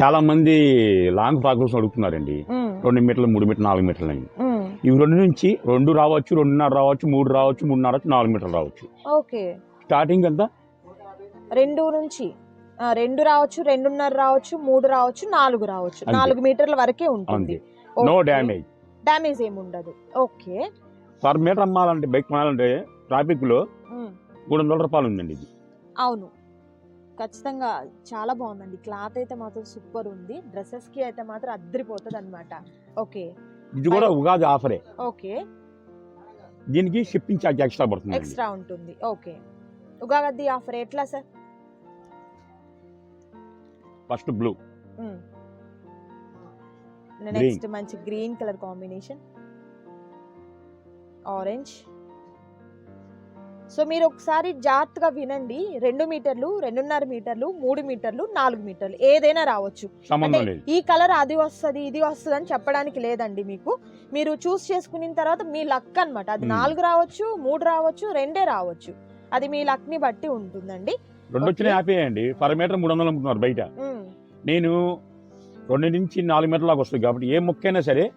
చాలా మంది long frocks అడుగుతున్నారండి రెండు మీటర్లు మూడు మీటర్లు నాలుగు మీటర్లు అని ఇవి రెండు నుంచి రెండు రావచ్చు రెండున్నర రావచ్చు మూడు రావచ్చు మూడున్నర రావచ్చు నాలుగు మీటర్లు రావచ్చు. ఓకే. స్టార్టింగ్ ఎంత? రెండు నుంచి రెండు రావచ్చు రెండున్నర రావచ్చు మూడు రావచ్చు నాలుగు రావచ్చు. నాలుగు మీటర్ల వరకే ఉంటుంది. నో డ్యామేజ్ డ్యామేజ్ ఏమి ఉండదు. ఓకే. పర్ మీటర్ అమ్మాలంటే బైక్ కొనాలంటే ట్రాఫిక్లో ఉమ్, మూడు వందల రూపాయలు ఉందండి ఇది. అవును. ఖచ్చితంగా చాలా బాగుందండి. క్లాత్ అయితే మాత్రం సూపర్ ఉంది. డ్రెస్సెస్కి అయితే మాత్రం అద్దరిపోతుంది అనమాట ఓకే. ఇది కూడా ఉగాది ఆఫరే. ఓకే. దీనికి షిప్పింగ్ ఛార్జ్ ఎక్స్ట్రా పడుతుంది ఎక్స్ట్రా ఉంటుంది. ఓకే. ఉగాది ఆఫర్ ఎట్లా సార్? First blue. నెక్స్ట్ మంచి green colour combination. Orange. So మీరు ఒకసారి జాగ్రత్తగా వినండి. రెండు మీటర్లు రెండున్నర మీటర్లు మూడు మీటర్లు నాలుగు మీటర్లు ఏదైనా రావచ్చు. ఈ కలర్ అది వస్తుంది ఇది వస్తుంది అని చెప్పడానికి లేదండి మీకు. మీరు చూస్ చేసుకున్న తర్వాత మీ లక్ అన్నమాట. అది. నాలుగు రావచ్చు మూడు రావచ్చు రెండే రావచ్చు. అది మీ లక్ని బట్టి ఉంటుందండి. రెండు వచ్చిన. ఆపేయండి. పర్ మీటర్ మూడు వందలు అమ్ముతున్నారు బయట. నేను రెండు నుంచి నాలుగు మీటర్ల దాకా వస్తుంది కాబట్టి ఏ మొక్కైనా సరే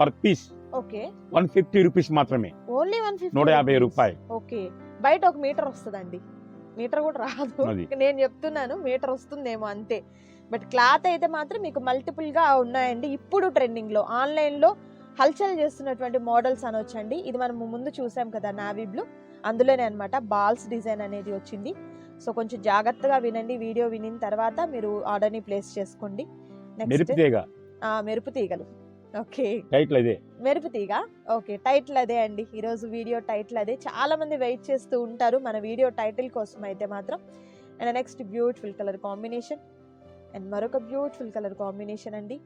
per piece okay. One fifty rupees మాత్రమే. Only one fifty? నూట యాభై రూపాయలు. ఓకే. బయట ఒక మీటర్ వస్తుందండి. మీటర్ కూడా రాదు. నేను చెప్తున్నాను మీటర్ వస్తుందేమో అంతే. బట్ క్లాత్ అయితే మాత్రం మీకు మల్టిపుల్గా ఉన్నాయండి. ఇప్పుడు ట్రెండింగ్లో ఆన్లైన్లో హల్చల్ చేస్తున్నటువంటి మోడల్స్ అనొచ్చండి. ఇది మనం ముందు చూసాం కదా నావీ బ్లూ. అందులోనే అన్నమాట బాల్స్ డిజైన్ అనేది వచ్చింది. సో కొంచెం జాగ్రత్తగా వినండి. వీడియో వినిన తర్వాత మీరు ఆర్డర్ని ప్లేస్ చేసుకోండి. నెక్స్ట్. మెరుపు తీగలు. ఓకే. టైట్లు అదే మెరుపు తీగ ఓకే టైటిల్ అదే అండి ఈరోజు వీడియో టైటిల్ అదే చాలా మంది వెయిట్ చేస్తూ ఉంటారు మన వీడియో టైటిల్ కోసం అయితే మాత్రం. And next beautiful colour combination. And మరొక బ్యూటిఫుల్ కలర్ కాంబినేషన్ అండి.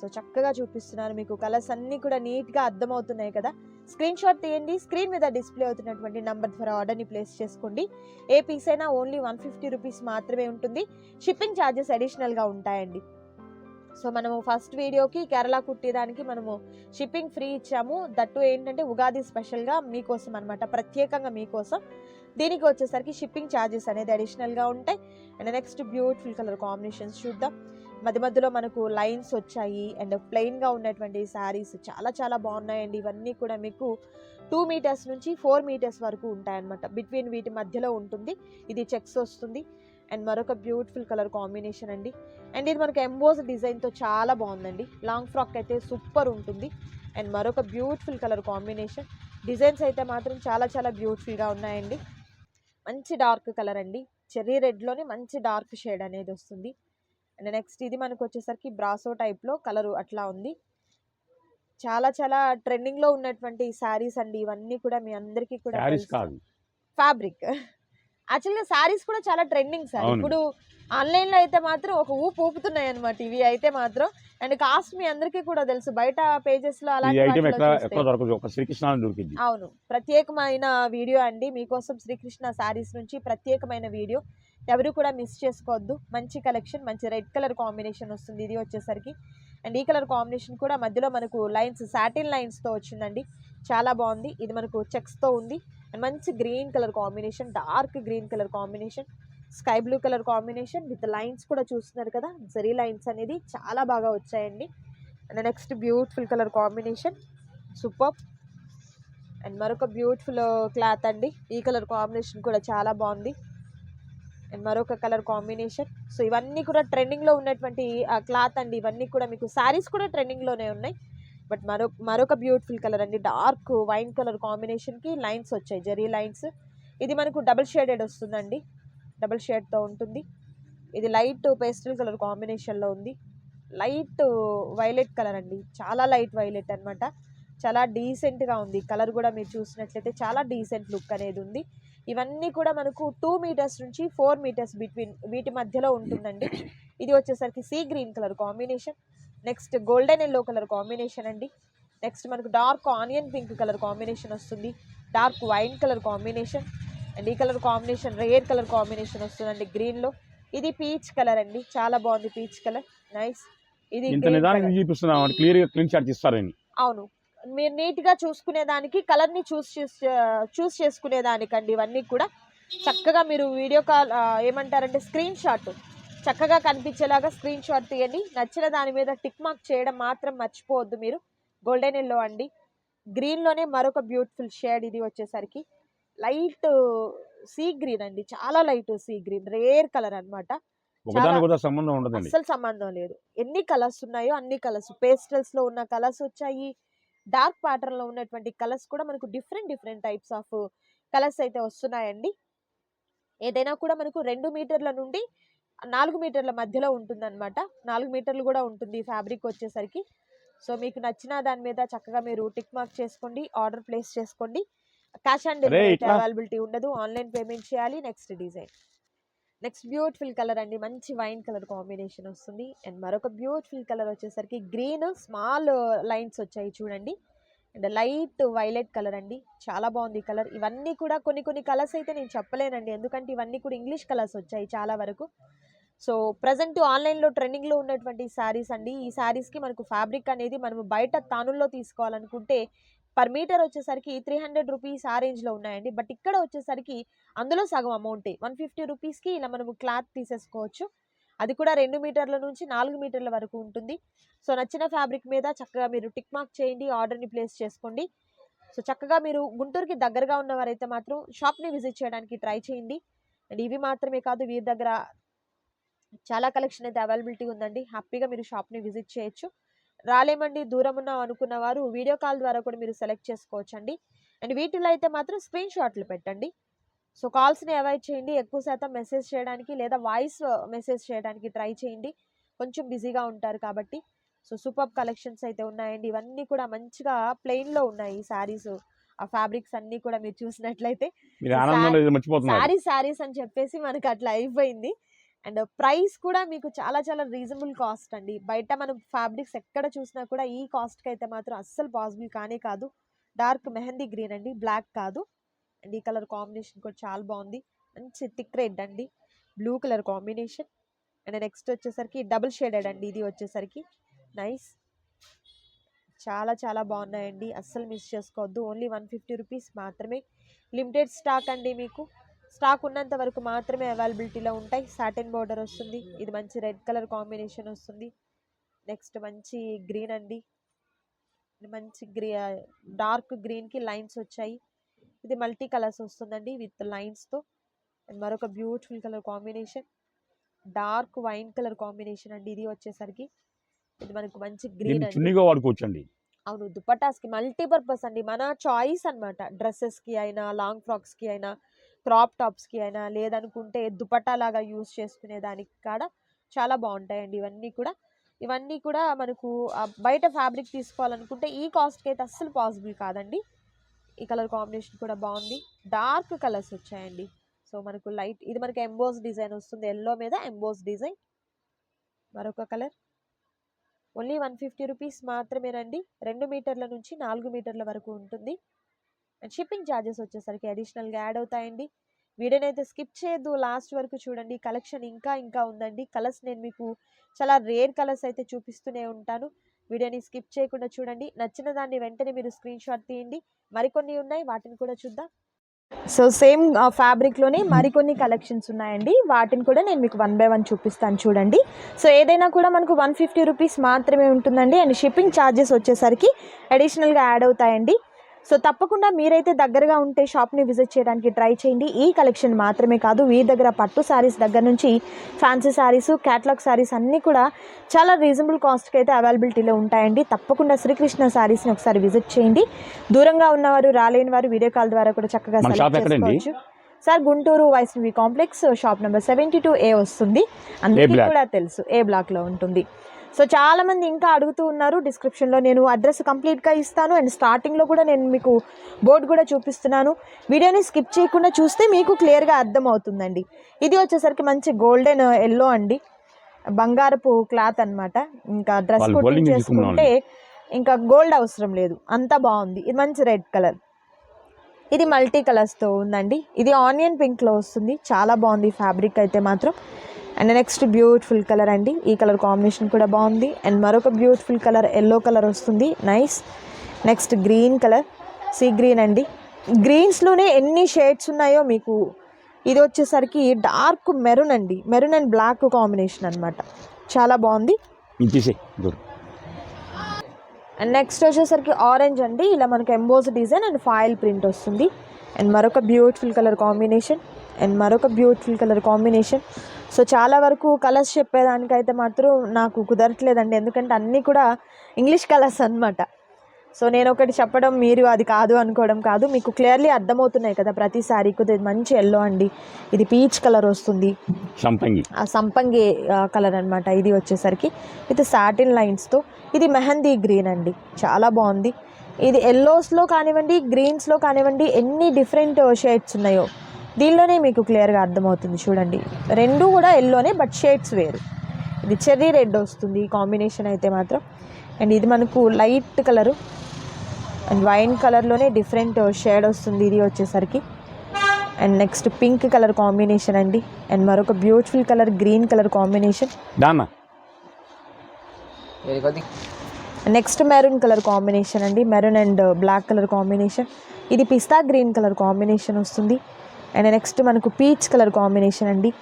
సో చక్కగా చూపిస్తున్నాను మీకు. కలర్స్ అన్నీ కూడా నీట్గా అర్థమవుతున్నాయి కదా. స్క్రీన్ షాట్ తీయండి. స్క్రీన్ మీద డిస్ప్లే అవుతున్నటువంటి నంబర్ ద్వారా ఆర్డర్ని ప్లేస్ చేసుకోండి. ఏ పీస్ అయినా ఓన్లీ వన్ ఫిఫ్టీ రూపీస్ మాత్రమే ఉంటుంది. షిప్పింగ్ ఛార్జెస్ అడిషనల్గా ఉంటాయండి. సో మనము ఫస్ట్ వీడియోకి కేరళ కుట్టేదానికి మనము షిప్పింగ్ ఫ్రీ ఇచ్చాము. దట్టు ఏంటంటే ఉగాది స్పెషల్గా మీకోసం అనమాట ప్రత్యేకంగా మీకోసం. దీనికి వచ్చేసరికి షిప్పింగ్ ఛార్జెస్ అనేది అడిషనల్గా ఉంటాయి. And next beautiful colour combinations చూద్దాం. మధ్య మధ్యలో మనకు లైన్స్ వచ్చాయి. అండ్ ప్లెయిన్గా ఉన్నటువంటి శారీస్ చాలా చాలా బాగున్నాయండి. ఇవన్నీ కూడా మీకు టూ మీటర్స్ నుంచి ఫోర్ మీటర్స్ వరకు ఉంటాయన్నమాట. బిట్వీన్ వీటి మధ్యలో ఉంటుంది. ఇది చెక్స్ వస్తుంది. అండ్ మరొక బ్యూటిఫుల్ కలర్ కాంబినేషన్ అండి. అండ్ ఇది మనకి ఎంబోజ్ డిజైన్తో చాలా బాగుందండి. లాంగ్ ఫ్రాక్ అయితే సూపర్ ఉంటుంది. అండ్ మరొక బ్యూటిఫుల్ కలర్ కాంబినేషన్. డిజైన్స్ అయితే మాత్రం చాలా చాలా బ్యూటిఫుల్గా ఉన్నాయండి. మంచి డార్క్ కలర్ అండి. చెర్రీ రెడ్లోనే మంచి డార్క్ షేడ్ అనేది వస్తుంది. అండ్ నెక్స్ట్ ఇది మనకు వచ్చేసరికి బ్రాసో టైప్లో కలరు అట్లా ఉంది. చాలా చాలా ట్రెండింగ్లో ఉన్నటువంటి శారీస్ అండి. ఇవన్నీ కూడా మీ అందరికీ కూడా ఫ్యాబ్రిక్. యాక్చువల్గా శారీస్ కూడా చాలా ట్రెండింగ్ సార్. ఇప్పుడు ఆన్లైన్లో అయితే మాత్రం ఒక ఊపు ఊపుతున్నాయి అనమాట ఇవి అయితే మాత్రం. అండ్ కాస్ట్ మీ అందరికీ కూడా తెలుసు. బయట పేజెస్లో అలాంటి దొరకదు. అవును. ప్రత్యేకమైన వీడియో అండి. మీకోసం శ్రీకృష్ణ శారీస్ నుంచి ప్రత్యేకమైన వీడియో. ఎవరు కూడా మిస్ చేసుకోవద్దు. మంచి కలెక్షన్ మంచి రెడ్ కలర్ కాంబినేషన్ వస్తుంది ఇది వచ్చేసరికి. అండ్ ఈ కలర్ కాంబినేషన్ కూడా మధ్యలో మనకు లైన్స్ సాటిన్ లైన్స్తో వచ్చిందండి. చాలా బాగుంది. ఇది మనకు చెక్స్తో ఉంది. మంచి green colour combination dark green colour combination sky blue colour combination with lines కూడా చూస్తున్నారు కదా. జరీ లైన్స్ అనేది చాలా బాగా వచ్చాయండి. And next beautiful colour combination. Super. And మరొక బ్యూటిఫుల్ క్లాత్ అండి. ఈ కలర్ కాంబినేషన్ కూడా చాలా బాగుంది. అండ్ మరొక కలర్ కాంబినేషన్. సో ఇవన్నీ కూడా ట్రెండింగ్లో ఉన్నటువంటి క్లాత్ అండి. ఇవన్నీ కూడా మీకు శారీస్ కూడా ట్రెండింగ్లోనే ఉన్నాయి. బట్ మరొక మరొక బ్యూటిఫుల్ కలర్ అండి. డార్క్ వైన్ కలర్ కాంబినేషన్కి లైన్స్ వచ్చాయి. జరీ లైన్స్. ఇది మనకు డబుల్ షేడెడ్ వస్తుందండి. డబుల్ షేడ్తో ఉంటుంది. ఇది లైట్ పేస్టల్ కలర్ కాంబినేషన్లో ఉంది. లైట్ వైలెట్ కలర్ అండి. చాలా లైట్ వైలెట్ అన్నమాట. చాలా డీసెంట్గా ఉంది. కలర్ కూడా మీరు చూసినట్లయితే చాలా డీసెంట్ లుక్ అనేది ఉంది. ఇవన్నీ కూడా మనకు టూ మీటర్స్ నుంచి ఫోర్ మీటర్స్ బిట్వీన్ వీటి మధ్యలో ఉంటుందండి. ఇది వచ్చేసరికి sea green colour combination. Next golden yellow colour combination అండి. నెక్స్ట్ మనకు dark onion pink colour combination వస్తుంది. Dark wine colour combination and ఈ colour combination rare colour combination వస్తుందండి గ్రీన్లో. ఇది పీచ్ కలర్ అండి. చాలా బాగుంది పీచ్ కలర్. నైస్. ఇది ఇంత green నిదానం colour. చూపిస్తున్నాం క్లియర్గా క్లీన్ షాట్ ఇస్తారని అవును. మీరు నీట్గా చూసుకునే దానికి కలర్ని చూస్ చూస్ చేసుకునే దానికండి ఇవన్నీ కూడా. చక్కగా మీరు వీడియో కాల్ ఏమంటారంటే స్క్రీన్ షాట్ చక్కగా కనిపించేలాగా స్క్రీన్ షాట్ తీయండి. నచ్చిన దాని మీద టిక్ మార్క్ చేయడం మాత్రం మర్చిపోవద్దు మీరు. గోల్డెన్ ఎల్లో అండి. గ్రీన్లోనే మరొక బ్యూటిఫుల్ షేడ్ ఇది వచ్చేసరికి. లైట్ సీ గ్రీన్ అండి. చాలా light sea green rare colour సంబంధం ఉండదండి. అస్సలు సంబంధం లేదు. ఎన్ని కలర్స్ ఉన్నాయో అన్ని కలర్స్ పేస్టల్స్లో ఉన్న కలర్స్ వచ్చాయి. డార్క్ ప్యాటర్న్లో ఉన్నటువంటి కలర్స్ కూడా మనకు different different types of colours అయితే వస్తున్నాయండి. ఏదైనా కూడా మనకు రెండు మీటర్ల నుండి నాలుగు మీటర్ల మధ్యలో ఉంటుంది అనమాట నాలుగు మీటర్లు కూడా ఉంటుంది ఫ్యాబ్రిక్ వచ్చేసరికి. సో మీకు నచ్చిన దాని మీద చక్కగా మీరు టిక్ మార్క్ చేసుకోండి ఆర్డర్ ప్లేస్ చేసుకోండి. క్యాష్ ఆన్ డెలివరీ అవైలబిలిటీ ఉండదు. ఆన్లైన్ పేమెంట్ చేయాలి next design. Next beautiful colour అండి. మంచి వైన్ కలర్ కాంబినేషన్ వస్తుంది. అండ్ మరొక బ్యూటిఫుల్ కలర్ వచ్చేసరికి గ్రీన్ స్మాల్ లైన్స్ వచ్చాయి చూడండి. అండ్ లైట్ వైలెట్ కలర్ అండి. చాలా బాగుంది ఈ కలర్. ఇవన్నీ కూడా కొన్ని కొన్ని కలర్స్ అయితే నేను చెప్పలేనండి. ఎందుకంటే ఇవన్నీ కూడా ఇంగ్లీష్ కలర్స్ వచ్చాయి చాలా వరకు. సో ప్రజెంట్ ఆన్లైన్లో ట్రెండింగ్లో ఉన్నటువంటి శారీస్ అండి. ఈ శారీస్కి మనకు ఫ్యాబ్రిక్ అనేది మనం బయట తానుల్లో తీసుకోవాలనుకుంటే పర్ మీటర్ వచ్చేసరికి త్రీ హండ్రెడ్ రూపీస్ ఆ రేంజ్లో ఉన్నాయండి. బట్ ఇక్కడ వచ్చేసరికి అందులో సగం అమౌంటే. వన్ ఫిఫ్టీ రూపీస్కి ఇలా మనము క్లాత్ తీసేసుకోవచ్చు. అది కూడా రెండు మీటర్ల నుంచి నాలుగు మీటర్ల వరకు ఉంటుంది. సో నచ్చిన ఫ్యాబ్రిక్ మీద చక్కగా మీరు టిక్ మార్క్ చేయండి ఆర్డర్ని ప్లేస్ చేసుకోండి. సో చక్కగా మీరు గుంటూరుకి దగ్గరగా ఉన్నవారైతే మాత్రం షాప్ని విజిట్ చేయడానికి ట్రై చేయండి. అండ్ ఇవి మాత్రమే కాదు వీరి దగ్గర చాలా కలెక్షన్ అయితే అవైలబిలిటీ ఉందండి. హ్యాపీగా మీరు షాప్ని విజిట్ చేయొచ్చు. రాలేమండి దూరం ఉన్నాం అనుకున్న వారు వీడియో కాల్ ద్వారా కూడా మీరు సెలెక్ట్ చేసుకోవచ్చు అండి అండ్ వీటిలో అయితే మాత్రం స్క్రీన్ షాట్లు పెట్టండి. సో కాల్స్ని అవాయిడ్ చేయండి. ఎక్కువ శాతం మెసేజ్ చేయడానికి లేదా వాయిస్ మెసేజ్ చేయడానికి ట్రై చేయండి. కొంచెం బిజీగా ఉంటారు కాబట్టి. సో సూపర్ కలెక్షన్స్ అయితే ఉన్నాయండి. ఇవన్నీ కూడా మంచిగా ప్లెయిన్లో ఉన్నాయి శారీస్. ఆ ఫ్యాబ్రిక్స్ అన్నీ కూడా మీరు చూసినట్లయితే. శారీ శారీస్ అని చెప్పేసి మనకి అట్లా అయిపోయింది. అండ్ ప్రైస్ కూడా మీకు చాలా చాలా రీజనబుల్ కాస్ట్ అండి. బయట మనం ఫ్యాబ్రిక్స్ ఎక్కడ చూసినా కూడా ఈ కాస్ట్కి అయితే మాత్రం అస్సలు పాసిబుల్ కానే కాదు. డార్క్ మెహందీ గ్రీన్ అండి బ్లాక్ కాదు. అండ్ ఈ కలర్ కాంబినేషన్ కూడా చాలా బాగుంది. మంచి థిక్ రెడ్ అండి blue colour combination. And next వచ్చేసరికి డబుల్ షేడెడ్ అండి ఇది వచ్చేసరికి. నైస్. చాలా చాలా బాగున్నాయండి. అస్సలు మిస్ చేసుకోవద్దు. ఓన్లీ వన్ ఫిఫ్టీ రూపీస్ మాత్రమే. లిమిటెడ్ స్టాక్ అండి మీకు. స్టాక్ ఉన్నంత వరకు మాత్రమే అవైలబిలిటీలో ఉంటాయి. సాటిన్ బార్డర్ వస్తుంది. ఇది మంచి రెడ్ కలర్ కాంబినేషన్ వస్తుంది. నెక్స్ట్ మంచి గ్రీన్ అండి. మంచి గ్రీ డార్క్ గ్రీన్కి లైన్స్ వచ్చాయి. ఇది మల్టీ కలర్స్ వస్తుందండి విత్ లైన్స్తో. అండ్ మరొక beautiful colour combination. Dark wine colour combination అండి ఇది వచ్చేసరికి. ఇది మనకు మంచి గ్రీన్ అండి. అవును దుపటాస్కి మల్టీపర్పస్ అండి. మన చాయిస్ అనమాట డ్రెస్సెస్కి అయినా లాంగ్ ఫ్రాక్స్కి అయినా క్రాప్ టాప్స్కి అయినా లేదనుకుంటే దుపట్టా లాగా యూస్ చేసుకునే దానికి కూడా చాలా బాగుంటాయండి ఇవన్నీ కూడా. ఇవన్నీ కూడా మనకు బయట ఫ్యాబ్రిక్ తీసుకోవాలనుకుంటే ఈ కాస్ట్కి అయితే అస్సలు పాసిబుల్ కాదండి. ఈ కలర్ కాంబినేషన్ కూడా బాగుంది. డార్క్ కలర్స్ వచ్చాయండి. సో మనకు లైట్ ఇది మనకి ఎంబోస్ డిజైన్ వస్తుంది. ఎల్లో మీద ఎంబోస్ డిజైన్. మరొక colour. Only one fifty rupees మాత్రమేనండి. రెండు మీటర్ల నుంచి నాలుగు మీటర్ల వరకు ఉంటుంది. అండ్ షిప్పింగ్ ఛార్జెస్ వచ్చేసరికి అడిషనల్గా యాడ్ అవుతాయండి. వీడియోని అయితే స్కిప్ చేయొద్దు. లాస్ట్ వరకు చూడండి. కలెక్షన్ ఇంకా ఇంకా ఉందండి. కలర్స్ నేను మీకు చాలా రేర్ కలర్స్ అయితే చూపిస్తూనే ఉంటాను. వీడియోని స్కిప్ చేయకుండా చూడండి. నచ్చిన దాన్ని వెంటనే మీరు స్క్రీన్ షాట్ తీయండి. మరికొన్ని ఉన్నాయి. వాటిని కూడా చూద్దాం. సో సేమ్ ఫ్యాబ్రిక్లోనే మరికొన్ని కలెక్షన్స్ ఉన్నాయండి. వాటిని కూడా నేను మీకు వన్ బై వన్ చూపిస్తాను చూడండి. సో ఏదైనా కూడా మనకు వన్ ఫిఫ్టీ రూపీస్ మాత్రమే ఉంటుందండి. అండ్ షిప్పింగ్ ఛార్జెస్ వచ్చేసరికి అడిషనల్గా యాడ్ అవుతాయండి. సో తప్పకుండా మీరైతే దగ్గరగా ఉంటే షాప్ని విజిట్ చేయడానికి ట్రై చేయండి. ఈ కలెక్షన్ మాత్రమే కాదు వీరి దగ్గర పట్టు శారీస్ దగ్గర నుంచి ఫ్యాన్సీ శారీస్ క్యాటలాగ్ శారీస్ అన్నీ కూడా చాలా రీజనబుల్ కాస్ట్కి అయితే అవైలబిలిటీలో ఉంటాయండి. తప్పకుండా శ్రీకృష్ణ శారీస్ని ఒకసారి విజిట్ చేయండి. దూరంగా ఉన్నవారు రాలేని వారు వీడియో కాల్ ద్వారా కూడా చక్కగా? చేసుకోవచ్చు. Sir Guntur Vaishnavi complex shop number seventy two A వస్తుంది. అందరికీ? కూడా తెలుసు ఏ బ్లాక్లో ఉంటుంది. సో చాలా మంది ఇంకా అడుగుతూ ఉన్నారు డిస్క్రిప్షన్లో నేను అడ్రస్ కంప్లీట్గా ఇస్తాను అండ్ స్టార్టింగ్లో కూడా నేను మీకు బోర్డు కూడా చూపిస్తున్నాను. వీడియోని స్కిప్ చేయకుండా చూస్తే మీకు క్లియర్గా అర్థమవుతుందండి. ఇది వచ్చేసరికి మంచి గోల్డెన్ ఎల్లో అండి. బంగారపు క్లాత్ అన్నమాట. ఇంకా డ్రెస్ చేసుకుంటే ఇంకా గోల్డ్ అవసరం లేదు. అంత బాగుంది. ఇది మంచి రెడ్ కలర్ ఇది మల్టీ కలర్స్తో ఉందండి. ఇది ఆనియన్ పింక్లో వస్తుంది. చాలా బాగుంది ఫ్యాబ్రిక్ అయితే మాత్రం. అండ్ నెక్స్ట్ బ్యూటిఫుల్ కలర్ అండి. ఈ కలర్ కాంబినేషన్ కూడా బాగుంది. అండ్ మరొక బ్యూటిఫుల్ కలర్ ఎల్లో కలర్ వస్తుంది. Nice next green colour sea green అండి. గ్రీన్స్లోనే ఎన్ని షేడ్స్ ఉన్నాయో మీకు. ఇది వచ్చేసరికి డార్క్ మెరూన్ అండి. మెరూన్ అండ్ బ్లాక్ కాంబినేషన్ అన్నమాట. చాలా బాగుంది. అండ్ నెక్స్ట్ వచ్చేసరికి ఆరెంజ్ అండి. ఇలా మనకి emboss design and foil print వస్తుంది. అండ్ మరొక బ్యూటిఫుల్ కలర్ కాంబినేషన్ అండ్ మరొక బ్యూటిఫుల్ కలర్ కాంబినేషన్ సో చాలా వరకు కలర్స్ చెప్పేదానికైతే మాత్రం నాకు కుదరట్లేదండి. ఎందుకంటే అన్నీ కూడా ఇంగ్లీష్ కలర్స్ అన్నమాట. సో నేను ఒకటి చెప్పడం మీరు అది కాదు అనుకోవడం కాదు. మీకు క్లియర్లీ అర్థమవుతున్నాయి కదా ప్రతిసారి ఇది మంచి ఎల్లో అండి. ఇది పీచ్ కలర్ వస్తుంది. సంపంగి. ఆ సంపంగి కలర్ అన్నమాట. ఇది వచ్చేసరికి. విత్ సాటిన్ లైన్స్తో ఇది మెహందీ గ్రీన్ అండి. చాలా బాగుంది. ఇది ఎల్లోస్లో కానివ్వండి గ్రీన్స్లో కానివ్వండి ఎన్ని డిఫరెంట్ షేడ్స్ ఉన్నాయో. దీనిలోనే మీకు క్లియర్గా అర్థమవుతుంది. చూడండి రెండు కూడా ఎల్లోనే బట్ షేడ్స్ వేరు. ఇది చెర్రీ రెడ్ వస్తుంది ఈ కాంబినేషన్ అయితే మాత్రం. అండ్ ఇది మనకు లైట్ కలరు అండ్ వైన్ కలర్లోనే డిఫరెంట్ షేడ్ వస్తుంది ఇది వచ్చేసరికి. And next pink colour combination అండి. అండ్ మరొక beautiful colour green colour combination. Next maroon colour combination అండి. Maroon and black colour combination. ఇది పిస్తా గ్రీన్ కలర్ కాంబినేషన్ వస్తుంది. అండ్ నెక్స్ట్ మనకు పీచ్ కలర్ కాంబినేషన్ అండి.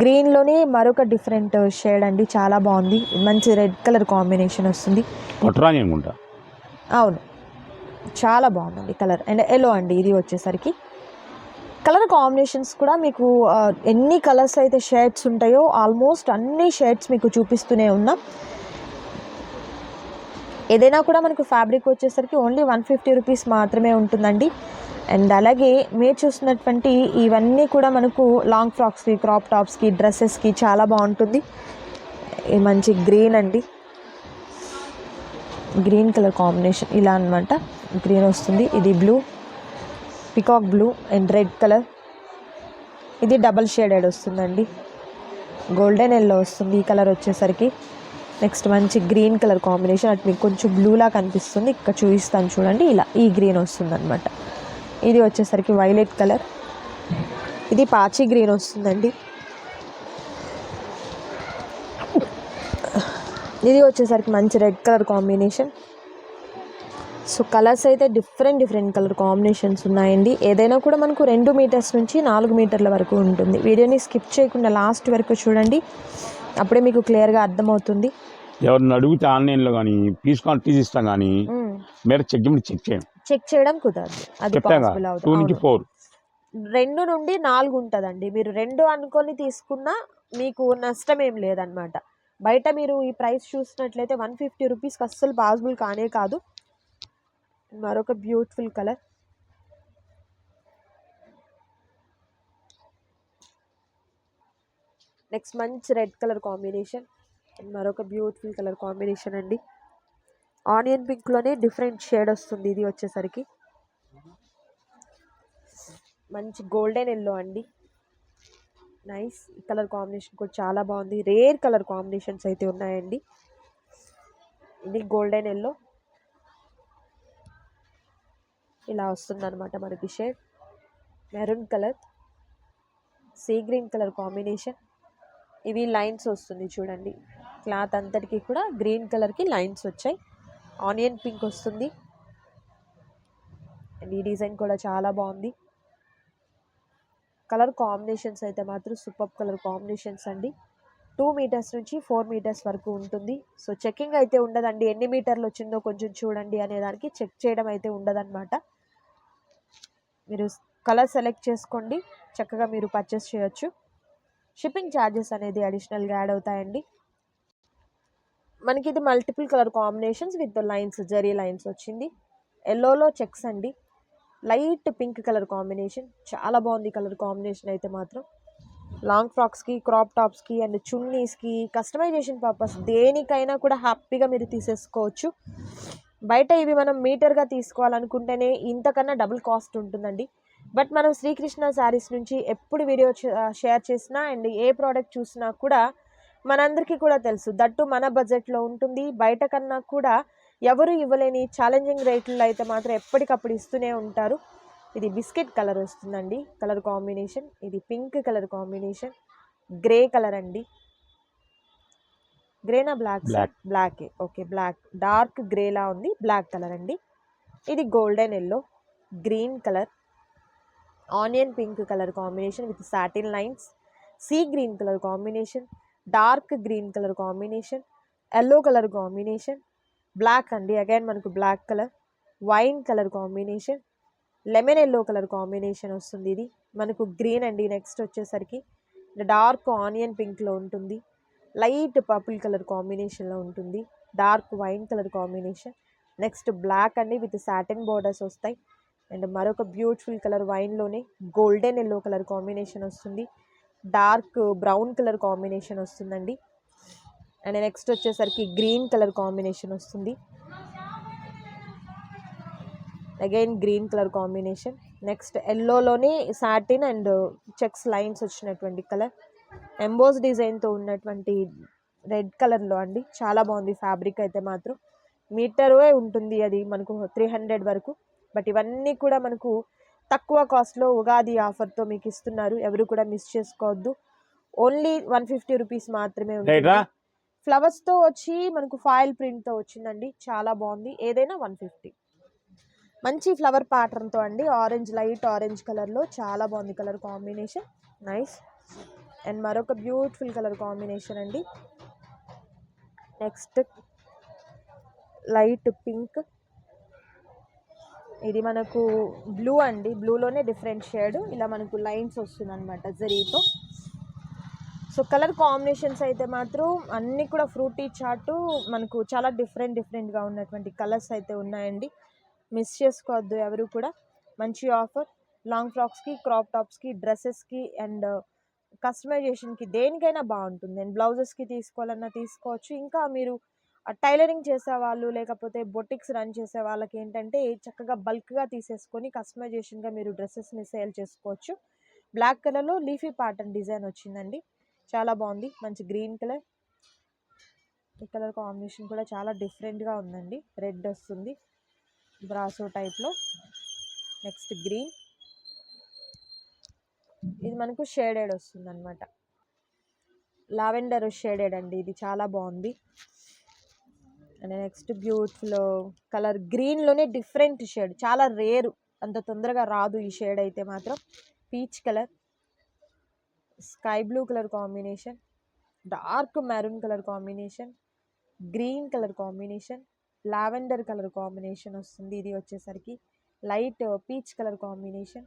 గ్రీన్లోనే మరొక డిఫరెంట్ షేడ్ అండి. చాలా బాగుంది. మంచి రెడ్ కలర్ కాంబినేషన్ వస్తుంది. అవును. చాలా బాగుందండి కలర్. అండ్ ఎల్లో అండి. ఇది వచ్చేసరికి. కలర్ కాంబినేషన్స్ కూడా మీకు ఎన్ని కలర్స్ అయితే షేడ్స్ ఉంటాయో ఆల్మోస్ట్ అన్ని షేడ్స్ మీకు చూపిస్తూనే ఉన్నాం. ఏదైనా కూడా మనకు ఫ్యాబ్రిక్ వచ్చేసరికి ఓన్లీ వన్ ఫిఫ్టీ రూపీస్ మాత్రమే ఉంటుందండి. అండ్ అలాగే మీరు చూస్తున్నటువంటి ఇవన్నీ కూడా మనకు లాంగ్ ఫ్రాక్స్కి క్రాప్ టాప్స్కి డ్రెస్సెస్కి చాలా బాగుంటుంది. మంచి గ్రీన్ అండి. గ్రీన్ కలర్ కాంబినేషన్ ఇలా అన్నమాట. గ్రీన్ వస్తుంది. ఇది blue. Peacock blue and red colour. ఇది డబల్ షేడెడ్ వస్తుందండి. గోల్డెన్ ఎల్లో వస్తుంది ఈ కలర్ వచ్చేసరికి. నెక్స్ట్ మంచి గ్రీన్ కలర్ కాంబినేషన్. అటు మీకు కొంచెం బ్లూలా కనిపిస్తుంది. ఇక్కడ చూపిస్తాను చూడండి. ఇలా ఈ గ్రీన్ వస్తుంది అనమాట ఇది వచ్చేసరికి వైలెట్ కలర్. ఇది పాచి గ్రీన్ వస్తుందండి. ఇది వచ్చేసరికి మంచి red colour combination. So colours అయితే డిఫరెంట్ డిఫరెంట్ కలర్ కాంబినేషన్స్ ఉన్నాయండి. ఏదైనా కూడా మనకు రెండు మీటర్స్ నుంచి నాలుగు మీటర్ల వరకు ఉంటుంది. వీడియోని స్కిప్ చేయకుండా లాస్ట్ వరకు చూడండి. అప్పుడే మీకు క్లియర్గా అర్థమవుతుంది. ఎవరిని అడిగితే ఆన్లైన్లో కానీ పీస్ క్వాంటిటీస్ ఇస్తాం కానీ. మీరు చెక్ చెక్ చేయం చెక్ చేయడం కుదరదు. అది పాసిబుల్ అవుతుంది. రెండు నుండి నాలుగు ఉంటుందండి. మీరు రెండు అనుకొని తీసుకున్నా మీకు నష్టం ఏం లేదనమాట బయట మీరు ఈ ప్రైస్ చూసినట్లయితే వన్ ఫిఫ్టీ రూపీస్కి అస్సలు పాసిబుల్ కానే కాదు. మరొక బ్యూటిఫుల్ కలర్. నెక్స్ట్ మంచి రెడ్ కలర్ కాంబినేషన్. మరొక బ్యూటిఫుల్ కలర్ కాంబినేషన్ అండి. ఆనియన్ పింక్లోనే డిఫరెంట్ షేడ్ వస్తుంది ఇది వచ్చేసరికి. మంచి గోల్డెన్ ఎల్లో అండి. నైస్ ఈ కలర్ కాంబినేషన్ కూడా చాలా బాగుంది. రేర్ కలర్ కాంబినేషన్స్ అయితే ఉన్నాయండి. ఇది గోల్డెన్ ఎల్లో. ఇలా వస్తుందన్నమాట మనకి shade. Maroon colour. Sea green colour combination. ఇవి లైన్స్ వస్తుంది చూడండి. క్లాత్ అంతటికి కూడా గ్రీన్ కలర్కి లైన్స్ వచ్చాయి. ఆనియన్ పింక్ వస్తుంది. అండ్ ఈ డిజైన్ కూడా చాలా బాగుంది. కలర్ కాంబినేషన్స్ అయితే మాత్రం సూపర్ కలర్ కాంబినేషన్స్ అండి. టూ మీటర్స్ నుంచి ఫోర్ మీటర్స్ వరకు ఉంటుంది. సో చెకింగ్ అయితే ఉండదండి. ఎన్ని మీటర్లు వచ్చిందో కొంచెం చూడండి అనే దానికి చెక్ చేయడం అయితే ఉండదన్నమాట. మీరు కలర్ సెలెక్ట్ చేసుకోండి. చక్కగా మీరు పర్చేస్ చేయొచ్చు. షిప్పింగ్ ఛార్జెస్ అనేది అడిషనల్గా యాడ్ అవుతాయండి. మనకి ఇది multiple colour combinations with lines zari lines వచ్చింది. ఎల్లోలో చెక్స్ అండి. లైట్ పింక్ కలర్ కాంబినేషన్ చాలా బాగుంది కలర్ కాంబినేషన్ అయితే మాత్రం. లాంగ్ ఫ్రాక్స్కి క్రాప్ టాప్స్కి అండ్ చున్నీస్కి కస్టమైజేషన్ పర్పస్ దేనికైనా కూడా హ్యాపీగా మీరు తీసేసుకోవచ్చు. బయట ఇవి మనం మీటర్గా తీసుకోవాలనుకుంటేనే ఇంతకన్నా డబుల్ కాస్ట్ ఉంటుందండి. బట్ మనం శ్రీకృష్ణ శారీస్ నుంచి ఎప్పుడు వీడియో షేర్ చేసినా అండ్ ఏ ప్రోడక్ట్ చూసినా కూడా మనందరికీ కూడా తెలుసు. దట్టు మన బడ్జెట్లో ఉంటుంది. బయట కన్నా కూడా ఎవరు ఇవ్వలేని ఛాలెంజింగ్ రేట్లలో అయితే మాత్రం ఎప్పటికప్పుడు ఇస్తూనే ఉంటారు. ఇది బిస్కెట్ కలర్ వస్తుందండి. Colour combination. ఇది pink colour combination. Grey colour అండి. గ్రేనా black. Black. Okay black. Dark గ్రేలా ఉంది. బ్లాక్ కలర్ అండి. ఇది golden yellow. Green colour. Onion pink colour combination with satin lines. Sea green colour combination. Dark green colour combination yellow colour combination black అండి. Again మనకు black colour wine colour combination lemon yellow colour combination వస్తుంది ఇది. మనకు green అండి next వచ్చేసరికి. Dark onion పింక్లో ఉంటుంది. Light purple colour కాంబినేషన్లో ఉంటుంది. Dark wine colour combination. Next black అండి విత్ సాటిన్ బోర్డర్స్ వస్తాయి. అండ్ మరొక బ్యూటిఫుల్ కలర్ వైన్లోనే గోల్డెన్ ఎల్లో కలర్ కాంబినేషన్ వస్తుంది. డార్క్ బ్రౌన్ కలర్ కాంబినేషన్ వస్తుందండి. అండ్ నెక్స్ట్ వచ్చేసరికి గ్రీన్ కలర్ కాంబినేషన్ వస్తుంది. Again green colour combination. Next ఎల్లోలోనే satin and checks lines వచ్చినటువంటి colour. Emboss డిజైన్తో ఉన్నటువంటి రెడ్ కలర్లో అండి. చాలా బాగుంది ఫ్యాబ్రిక్ అయితే మాత్రం. మీటరే ఉంటుంది అది మనకు త్రీ హండ్రెడ్ వరకు. బట్ ఇవన్నీ కూడా మనకు తక్కువ కాస్ట్లో ఉగాది ఆఫర్తో మీకు ఇస్తున్నారు ఎవరు కూడా మిస్ చేసుకోవద్దు. ఓన్లీ వన్ ఫిఫ్టీ రూపీస్ మాత్రమే ఉంటుంది. ఫ్లవర్స్తో వచ్చి మనకు ఫాయిల్ ప్రింట్తో వచ్చిందండి. చాలా బాగుంది. ఏదైనా వన్ ఫిఫ్టీ. మంచి ఫ్లవర్ ప్యాటర్న్తో అండి. ఆరెంజ్ లైట్ ఆరెంజ్ కలర్లో చాలా బాగుంది కలర్ కాంబినేషన్. నైస్. అండ్ మరొక బ్యూటిఫుల్ కలర్ కాంబినేషన్ అండి. Next light pink. ఇది మనకు బ్లూ అండి. బ్లూలోనే డిఫరెంట్ షేడ్ ఇలా మనకు లైన్స్ వస్తుంది అనమాట జరీతో. సో కలర్ కాంబినేషన్స్ అయితే మాత్రం అన్నీ కూడా ఫ్రూటీ చాటు మనకు చాలా డిఫరెంట్ డిఫరెంట్గా ఉన్నటువంటి కలర్స్ అయితే ఉన్నాయండి. మిస్ చేసుకోవద్దు ఎవరు కూడా. మంచి ఆఫర్ లాంగ్ ఫ్రాక్స్కి క్రాప్ టాప్స్కి డ్రెస్సెస్కి అండ్ కస్టమైజేషన్కి దేనికైనా బాగుంటుంది. అండ్ బ్లౌజెస్కి తీసుకోవాలన్నా తీసుకోవచ్చు. ఇంకా మీరు టైలరింగ్ చేసేవాళ్ళు లేకపోతే బొటిక్స్ రన్ చేసే వాళ్ళకి ఏంటంటే చక్కగా బల్క్గా తీసేసుకొని కస్టమైజేషన్గా మీరు డ్రెస్సెస్ని సేల్ చేసుకోవచ్చు. బ్లాక్ కలర్లో లీఫీ ప్యాటర్న్ డిజైన్ వచ్చిందండి. చాలా బాగుంది. మంచి గ్రీన్ కలర్. ఈ కలర్ కాంబినేషన్ కూడా చాలా డిఫరెంట్గా ఉందండి. రెడ్ వస్తుంది. బ్రాసో టైప్లో. Next green. ఇది మనకు షేడెడ్ వస్తుంది అనమాట లావెండర్ షేడెడ్ అండి. ఇది చాలా బాగుంది. నెక్స్ట్ బ్యూటిఫుల్ కలర్ గ్రీన్లోనే డిఫరెంట్ షేడ్. చాలా రేరు. అంత తొందరగా రాదు ఈ షేడ్ అయితే మాత్రం. Peach colour. Sky blue colour combination. Dark maroon colour combination. Green colour combination. Lavender colour combination వస్తుంది. ఇది వచ్చేసరికి light peach colour combination.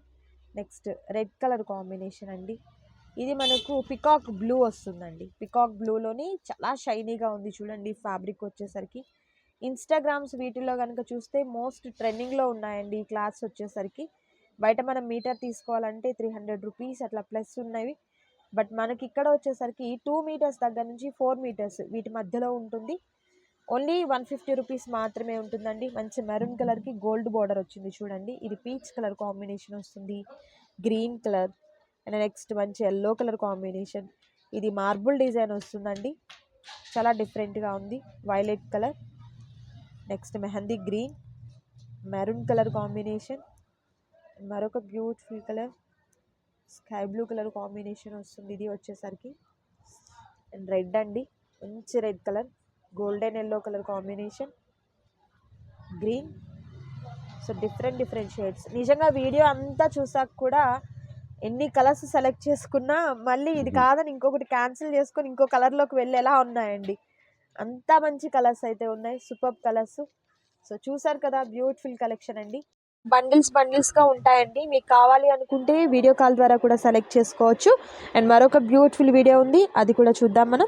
Next red colour combination అండి. ఇది మనకు పికాక్ బ్లూ వస్తుందండి. పికాక్ బ్లూలోని చాలా షైనీగా ఉంది చూడండి ఫ్యాబ్రిక్ వచ్చేసరికి. ఇన్స్టాగ్రామ్స్ వీటిలో కనుక చూస్తే మోస్ట్ ట్రెండింగ్లో ఉన్నాయండి ఈ క్లాత్స్ వచ్చేసరికి. బయట మనం మీటర్ తీసుకోవాలంటే త్రీ హండ్రెడ్ రూపీస్ అట్లా ప్లస్ ఉన్నవి. బట్ మనకి ఇక్కడ వచ్చేసరికి టూ మీటర్స్ దగ్గర నుంచి ఫోర్ మీటర్స్ వీటి మధ్యలో ఉంటుంది. ఓన్లీ వన్ ఫిఫ్టీ రూపీస్ మాత్రమే ఉంటుందండి. మంచి మెరూన్ కలర్కి గోల్డ్ బార్డర్ వచ్చింది చూడండి. ఇది పీచ్ కలర్ కాంబినేషన్ వస్తుంది. Green colour. అండ్ నెక్స్ట్ మంచి ఎల్లో కలర్ కాంబినేషన్. ఇది మార్బుల్ డిజైన్ వస్తుందండి. చాలా డిఫరెంట్గా ఉంది. Violet colour next mehndi green maroon colour combination మరొక beautiful colour sky blue colour combination వస్తుంది. ఇది వచ్చేసరికి. అండ్ రెడ్ అండి. మంచి red colour golden yellow colour combination green so different different shades నిజంగా వీడియో అంతా చూసాక కూడా ఎన్ని కలర్స్ సెలెక్ట్ చేసుకున్నా మళ్ళీ ఇది కాదని ఇంకొకటి క్యాన్సిల్ చేసుకొని ఇంకో కలర్లోకి వెళ్ళేలా ఉన్నాయండి? అంతా మంచి కలర్స్ అయితే ఉన్నాయి. Super colours. సో చూసారు కదా బ్యూటిఫుల్ కలెక్షన్ అండి. బండిల్స్ బండిల్స్గా ఉంటాయండి. మీకు కావాలి అనుకుంటే వీడియో కాల్ ద్వారా కూడా సెలెక్ట్ చేసుకోవచ్చు. అండ్ మరొక బ్యూటిఫుల్ వీడియో ఉంది. అది కూడా చూద్దాం మనం.